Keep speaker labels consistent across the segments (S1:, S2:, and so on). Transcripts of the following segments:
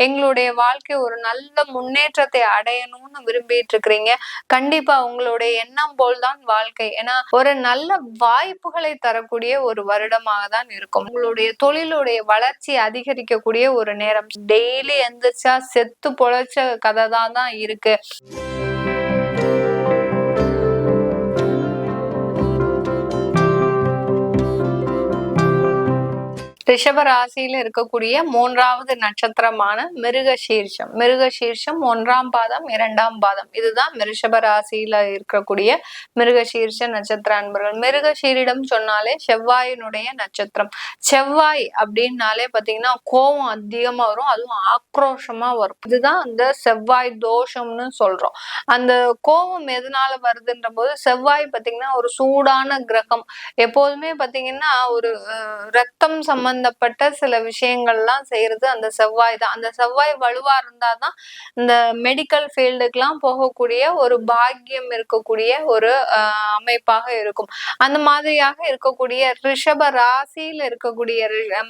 S1: எங்களுடைய வாழ்க்கை ஒரு நல்ல முன்னேற்றத்தை அடையணும்னு விரும்பிட்டு இருக்கிறீங்க கண்டிப்பா உங்களுடைய எண்ணம் போல்தான் வாழ்க்கை. ஏன்னா ஒரு நல்ல வாய்ப்புகளை தரக்கூடிய ஒரு வருடமாக தான் இருக்கும். உங்களுடைய தொழிலுடைய வளர்ச்சி அதிகரிக்கக்கூடிய ஒரு நேரம். டெய்லி எந்திரிச்சா செத்து பொழைச்ச கதை தான் தான் இருக்கு. ரிஷப ராசியில இருக்கக்கூடிய மூன்றாவது நட்சத்திரமான மிருக சீர்ஷம் மிருக சீர்ஷம் ஒன்றாம் பாதம் இரண்டாம் பாதம். இதுதான் ரிஷப ராசியில இருக்கக்கூடிய மிருக சீர்ஷ நட்சத்திர அன்பர்கள். மிருக சீரிடம் சொன்னாலே செவ்வாயினுடைய நட்சத்திரம். செவ்வாய் அப்படின்னாலே பாத்தீங்கன்னா கோபம் அதிகமா வரும் அதுவும் ஆக்ரோஷமா வரும். இதுதான் அந்த செவ்வாய் தோஷம்னு சொல்றோம். அந்த கோபம் எதனால வருதுன்ற போது செவ்வாய் பாத்தீங்கன்னா ஒரு சூடான கிரகம். எப்போதுமே பாத்தீங்கன்னா ஒரு ரத்தம் சம்பந்த சம்பந்தப்பட்ட சில விஷயங்கள்லாம் செய்யறது அந்த செவ்வாய் தான். அந்த செவ்வாய் வலுவா இருந்தாதான் இந்த மெடிக்கல் ஃபீல்டுக்கெல்லாம் போகக்கூடிய ஒரு பாக்கியம் இருக்கக்கூடிய ஒரு அமைப்பாக இருக்கும். அந்த மாதிரியாக இருக்கக்கூடிய ரிஷப ராசியில் இருக்கக்கூடிய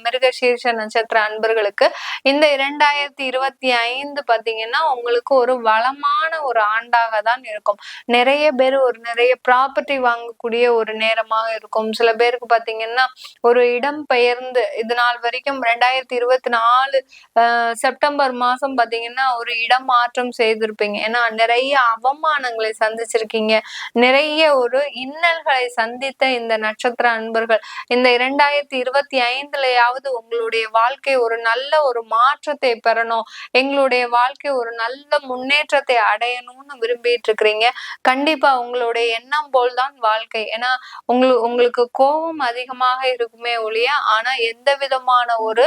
S1: மிருகசீர்ஷ நட்சத்திர அன்பர்களுக்கு இந்த இரண்டாயிரத்தி இருபத்தி ஐந்து பாத்தீங்கன்னா உங்களுக்கு ஒரு வளமான ஒரு ஆண்டாக தான் இருக்கும். நிறைய பேர் ஒரு நிறைய ப்ராப்பர்ட்டி வாங்கக்கூடிய ஒரு நேரமாக இருக்கும். சில பேருக்கு பாத்தீங்கன்னா ஒரு இடம் பெயர்ந்து இது நாள் வரைக்கும் ரெண்டாயிரத்தி இருபத்தி நாலு செப்டம்பர் மாசம் பாத்தீங்கன்னா ஒரு இடம் மாற்றம் செய்திருப்பீங்க. ஏன்னா நிறைய அவமானங்களை சந்திச்சிருக்கீங்க. நிறைய ஒரு இன்னல்களை சந்தித்த இந்த நட்சத்திர அன்பர்கள் இந்த இரண்டாயிரத்தி இருபத்தி ஐந்துலயாவது உங்களுடைய வாழ்க்கை ஒரு நல்ல ஒரு மாற்றத்தை பெறணும். எங்களுடைய வாழ்க்கை ஒரு நல்ல முன்னேற்றத்தை அடையணும்னு விரும்பிட்டு இருக்கிறீங்க கண்டிப்பா உங்களுடைய எண்ணம் போல்தான் வாழ்க்கை. ஏன்னா உங்களுக்கு உங்களுக்கு கோபம் அதிகமாக இருக்குமே ஒழிய ஆனா எந்த எந்த விதமான ஒரு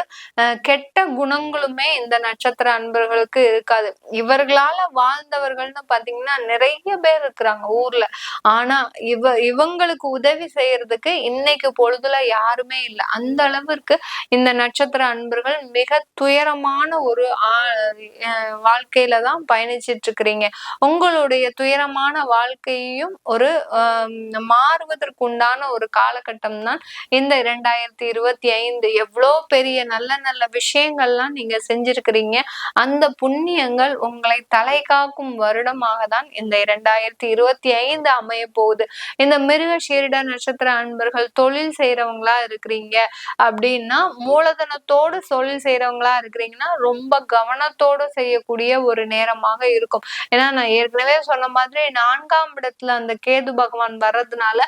S1: கெட்ட குணங்களுமே இந்த நட்சத்திர அன்பர்களுக்கு இருக்காது. இவர்களால வாழ்ந்தவர்கள்னு பாத்தீங்கன்னா நிறைய பேர் இருக்கிறாங்க ஊர்ல. ஆனா இவ இவங்களுக்கு உதவி செய்யறதுக்கு இன்னைக்கு பொழுதுல யாருமே இல்லை. அந்த அளவிற்கு இந்த நட்சத்திர அன்பர்கள் மிக துயரமான ஒரு வாழ்க்கையில தான் பயணிச்சிட்டு இருக்கிறீங்க. உங்களுடைய துயரமான வாழ்க்கையையும் ஒரு மாறுவதற்குண்டான ஒரு காலகட்டம் தான் இந்த இரண்டாயிரத்தி இருபத்தி ஐந்து எவ்வளோ பெரிய நல்ல நல்ல விஷயங்கள்லாம் நீங்க செஞ்சிருக்கிறீங்க அந்த புண்ணியங்கள் உங்களை தலை காக்கும் வருடமாக தான் இந்த இரண்டாயிரத்தி இருபத்தி ஐந்து அமைய போகுது. இந்த மிருக ஷீரிட நட்சத்திர அன்பர்கள் தொழில் செய்யறவங்களா இருக்கிறீங்க அப்படின்னா மூலதனத்தோடு தொழில் செய்யறவங்களா இருக்கிறீங்கன்னா ரொம்ப கவனத்தோடு செய்யக்கூடிய ஒரு நேரமாக இருக்கும். ஏன்னா நான் ஏற்கனவே சொன்ன மாதிரி நான்காம் இடத்துல அந்த கேது பகவான் வர்றதுனால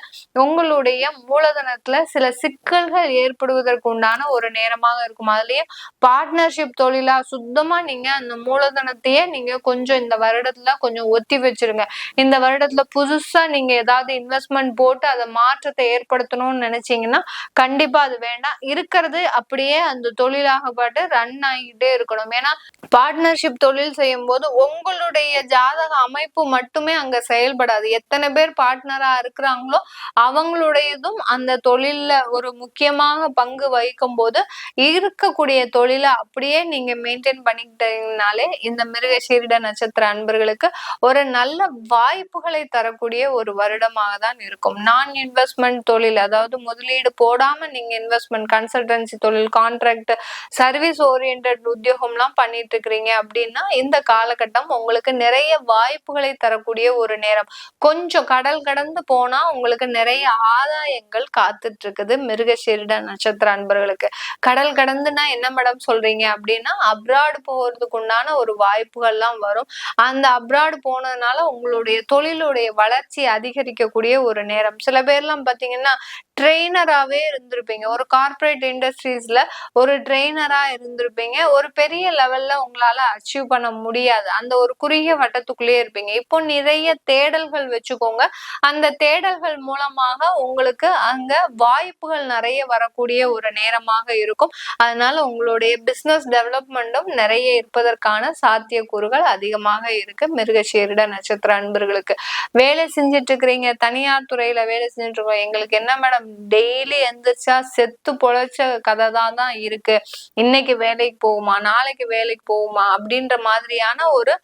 S1: உங்களுடைய மூலதனத்துல சில சிக்கல்கள் ஏற்படுவதற்கு உண்டான ஒரு நேரமாக இருக்கும். அதுலயே பார்ட்னர்ஷிப் தொழிலா சுத்தமா நீங்க அந்த மூலதனத்தையே நீங்க கொஞ்சம் இந்த வருடத்துல கொஞ்சம் ஒத்தி வச்சிருங்க. இந்த வருடத்துல புதுசா நீங்க ஏதாவது இன்வெஸ்ட்மெண்ட் போட்டு அதை மாற்றத்தை ஏற்படுத்தணும்னு நினைச்சீங்கன்னா கண்டிப்பா அது வேண்டாம். இருக்கிறது அப்படியே அந்த தொழிலாக பாட்டு ரன் ஆகிட்டே இருக்கணும். ஏன்னா பார்ட்னர்ஷிப் தொழில் செய்யும் போது உங்களுடைய ஜாதக அமைப்பு மட்டுமே அங்க செயல்படாது. எத்தனை பேர் பார்ட்னரா இருக்கிறாங்களோ அவங்களுடையதும் அந்த தொழில்ல ஒரு முக்கியமாக பங்கு வகிக்கும். இருக்கும்போது இருக்கக்கூடிய தொழிலை அப்படியே நீங்க மெயின்டைன் பண்ணிக்கிட்டீங்கனாலே இந்த மிருக சீரிட நட்சத்திர அன்பர்களுக்கு ஒரு நல்ல வாய்ப்புகளை தரக்கூடிய ஒரு வருடமாக தான் இருக்கும். நான் இன்வெஸ்ட்மெண்ட் தொழில் அதாவது முதலீடு போடாம நீங்க இன்வெஸ்ட்மெண்ட் கன்சல்டன்சி தொழில் கான்ட்ராக்ட் சர்வீஸ் ஓரியன்ட் உத்தியோகம்லாம் பண்ணிட்டு இருக்கிறீங்க அப்படின்னா இந்த காலகட்டம் உங்களுக்கு நிறைய வாய்ப்புகளை தரக்கூடிய ஒரு நேரம். கொஞ்சம் கடல் கடந்து போனா உங்களுக்கு நிறைய ஆதாயங்கள் காத்துட்டு இருக்குது மிருகசீரிட நட்சத்திர அன்பர்களுக்கு. கடல் கடந்துனா என்ன மேடம் சொல்றீங்க அப்படின்னா அப்ராடு போகிறதுக்கு உண்டான ஒரு வாய்ப்புகள்லாம் வரும். அந்த அப்ராடு போனதுனால உங்களுடைய தொழிலுடைய வளர்ச்சி அதிகரிக்கக்கூடிய ஒரு நேரம். சில பேர்லாம் பாத்தீங்கன்னா ட்ரெயினராகவே இருந்திருப்பீங்க. ஒரு கார்பரேட் இண்டஸ்ட்ரீஸ்ல ஒரு ட்ரெயினரா இருந்திருப்பீங்க. ஒரு பெரிய லெவல்ல உங்களால அச்சீவ் பண்ண முடியாது. அந்த ஒரு குறுகிய வட்டத்துக்குள்ளேயே இருப்பீங்க. இப்போ நிறைய தேடல்கள் வச்சுக்கோங்க. அந்த தேடல்கள் மூலமாக உங்களுக்கு அங்க வாய்ப்புகள் நிறைய வரக்கூடிய ஒரு நேரம் நேரமாக இருக்கும். அதனால உங்களுடைய பிசினஸ் டெவலப்மெண்ட்டும் நிறைய இருப்பதற்கான சாத்தியக்கூறுகள் அதிகமாக இருக்கு. மிருகசீரிட நட்சத்திர அன்பர்களுக்கு வேலை செஞ்சுட்டு இருக்கிறீங்க தனியார் துறையில வேலை செஞ்சுட்டு இருக்கோம் எங்களுக்கு என்ன மேடம் டெய்லி எந்திரிச்சா செத்து பொழைச்ச கதை தான் தான் இருக்கு. இன்னைக்கு வேலைக்கு போகுமா? நாளைக்கு வேலைக்கு போகுமா? அப்படின்ற மாதிரியான ஒரு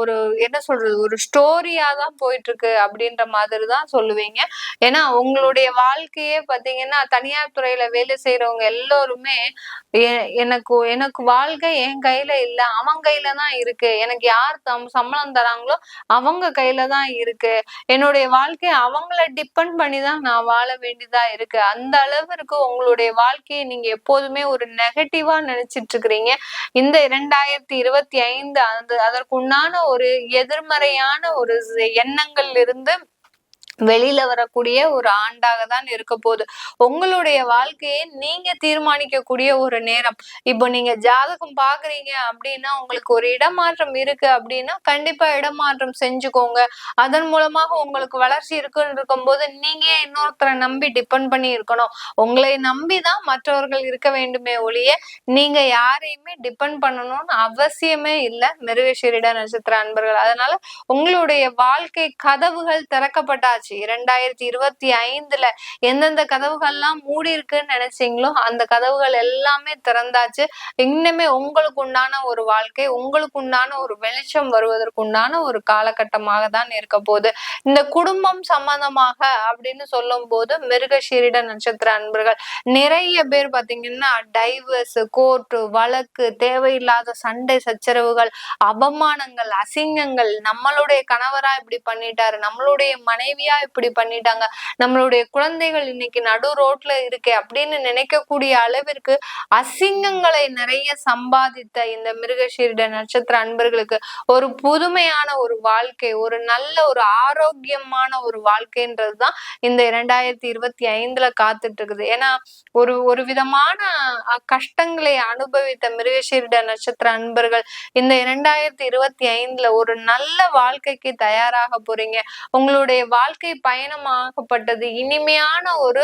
S1: ஒரு என்ன சொல்றது? ஒரு ஸ்டோரியா தான் போயிட்டு இருக்கு அப்படின்ற மாதிரி தான் சொல்லுவீங்க. ஏன்னா உங்களுடைய வாழ்க்கையே பாத்தீங்கன்னா தனியார் துறையில வேலை செய்யறவங்க இருக்கிறவங்க எல்லோருமே எனக்கு எனக்கு வாழ்க்கை என் கையில இல்ல. அவன் கையில தான் இருக்கு. எனக்கு யார் தம் சம்பளம் தராங்களோ அவங்க கையில தான் இருக்கு. என்னுடைய வாழ்க்கை அவங்கள டிபெண்ட் பண்ணி தான் நான் வாழ வேண்டியதா இருக்கு. அந்த அளவிற்கு உங்களுடைய வாழ்க்கையை நீங்க எப்போதுமே ஒரு நெகட்டிவா நினைச்சிட்டு இருக்கிறீங்க இந்த இரண்டாயிரத்தி இருபத்தி ஐந்து அந்த அதற்குண்டான ஒரு எதிர்மறையான ஒரு எண்ணங்கள் இருந்து வெளியில வரக்கூடிய ஒரு ஆண்டாக தான் இருக்க போகுது. உங்களுடைய வாழ்க்கையை நீங்க தீர்மானிக்கக்கூடிய ஒரு நேரம். இப்போ நீங்க ஜாதகம் பாக்குறீங்க அப்படின்னா உங்களுக்கு ஒரு இடமாற்றம் இருக்கு அப்படின்னா கண்டிப்பா இடமாற்றம் செஞ்சுக்கோங்க. அதன் மூலமாக உங்களுக்கு வளர்ச்சி இருக்குன்னு இருக்கும்போது நீங்க இன்னொருத்தரை நம்பி டிபெண்ட் பண்ணி இருக்கணும். உங்களை நம்பி தான் மற்றவர்கள் இருக்க வேண்டுமே ஒழிய நீங்க யாரையுமே டிபெண்ட் பண்ணணும்னு அவசியமே இல்லை மிருகஷீரிட நட்சத்திர அன்பர்கள். அதனால உங்களுடைய வாழ்க்கை கதவுகள் திறக்கப்பட்டாச்சு. ஆச்சு இரண்டாயிரத்தி இருபத்தி ஐந்துல எந்தெந்த கதவுகள்லாம் மூடி இருக்குன்னு நினைச்சீங்களோ அந்த கதவுகள் எல்லாமே திறந்தாச்சு. இன்னுமே உங்களுக்கு உண்டான ஒரு வாழ்க்கை உங்களுக்கு உண்டான ஒரு வெளிச்சம் வருவதற்கு உண்டான ஒரு காலகட்டமாக தான் இருக்க போகுது. இந்த குடும்பம் சம்பந்தமாக அப்படின்னு சொல்லும் போது மிருகஷீரிட நட்சத்திர அன்பர்கள் நிறைய பேர் பாத்தீங்கன்னா டைவர்ஸ் கோர்ட்டு வழக்கு தேவையில்லாத சண்டை சச்சரவுகள் அவமானங்கள் அசிங்கங்கள் நம்மளுடைய கணவரா இப்படி பண்ணிட்டாரு நம்மளுடைய மனைவியா இப்படி பண்ணிட்டாங்க. நம்மளுடைய குழந்தைகள் இன்னைக்கு நடு ரோட்ல இருக்கே அப்படின்னு நினைக்கக்கூடிய அளவிற்கு அசிங்கங்களை நிறைய சம்பாதித்த இந்த மிருகசீரிட நட்சத்திர அன்பர்களுக்கு ஒரு புதுமையான ஒரு வாழ்க்கை ஒரு நல்ல ஒரு ஆரோக்கியமான ஒரு வாழ்க்கைன்றதுதான் இந்த இரண்டாயிரத்தி இருபத்தி ஐந்துல காத்துட்டு இருக்குது ஏன்னா ஒரு ஒரு விதமான கஷ்டங்களை அனுபவித்த மிருகசீரிட நட்சத்திர அன்பர்கள் இந்த இரண்டாயிரத்தி இருபத்தி ஐந்துல ஒரு நல்ல வாழ்க்கைக்கு தயாராக போறீங்க. உங்களுடைய வாழ்க்கை வாழ்க்கை பயணமாகப்பட்டது. இனிமையான ஒரு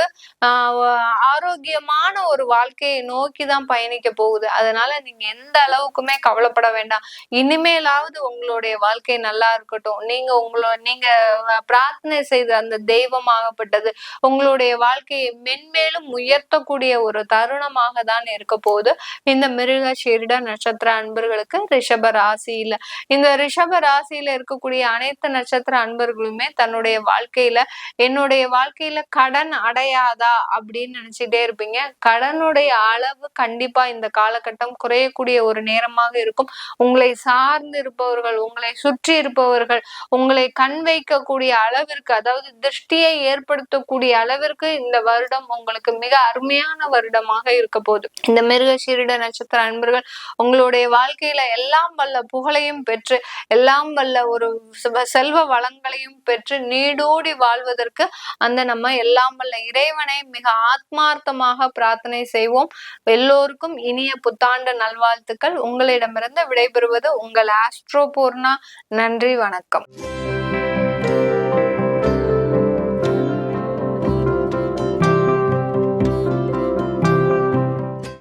S1: ஆரோக்கியமான ஒரு வாழ்க்கையை நோக்கி தான் பயணிக்க போகுது. அதனால நீங்க எந்த அளவுக்குமே கவலைப்பட வேண்டாம். இனிமேலாவது உங்களுடைய வாழ்க்கை நல்லா இருக்கட்டும். நீங்க உங்களோட நீங்க பிரார்த்தனை செய்த அந்த தெய்வமாகப்பட்டது. உங்களுடைய வாழ்க்கையை மென்மேலும் உயர்த்தக்கூடிய ஒரு தருணமாக தான் இருக்க போகுது. இந்த மிருக ஷீரிட நட்சத்திர அன்பர்களுக்கு ரிஷப ராசியில இந்த ரிஷப ராசியில இருக்கக்கூடிய அனைத்து நட்சத்திர அன்பர்களுமே தன்னுடைய வாழ்க்கை வாழ்க்கையில என்னுடைய வாழ்க்கையில கடன் அடையாதா அப்படின்னு நினைச்சிட்டே இருப்பீங்க. கடனுடைய அளவு கண்டிப்பா இந்த காலகட்டம் குறையக்கூடிய ஒரு நேரமாக இருக்கும். உங்களை சார்ந்து இருப்பவர்கள் உங்களை சுற்றி இருப்பவர்கள் உங்களை கண் வைக்கக்கூடிய அளவிற்கு அதாவது திருஷ்டியை ஏற்படுத்தக்கூடிய அளவிற்கு இந்த வருடம் உங்களுக்கு மிக அருமையான வருடமாக இருக்க போகுது. இந்த மிருகசீரிட நட்சத்திர அன்பர்கள் உங்களுடைய வாழ்க்கையில எல்லாம் வல்ல புகழையும் பெற்று எல்லாம் வல்ல ஒரு செல்வ வளங்களையும் பெற்று நீடோ கூடி வாழ்வதற்கு அந்த நம்ம எல்லாம் வல்ல இறைவனை மிக ஆத்மார்த்தமாக பிரார்த்தனை செய்வோம். எல்லோருக்கும் இனிய புத்தாண்டு நல்வாழ்த்துக்கள். உங்களிடமிருந்து விடைபெறுவது உங்கள் ஆஸ்ட்ரோ பூர்ணா. நன்றி வணக்கம்.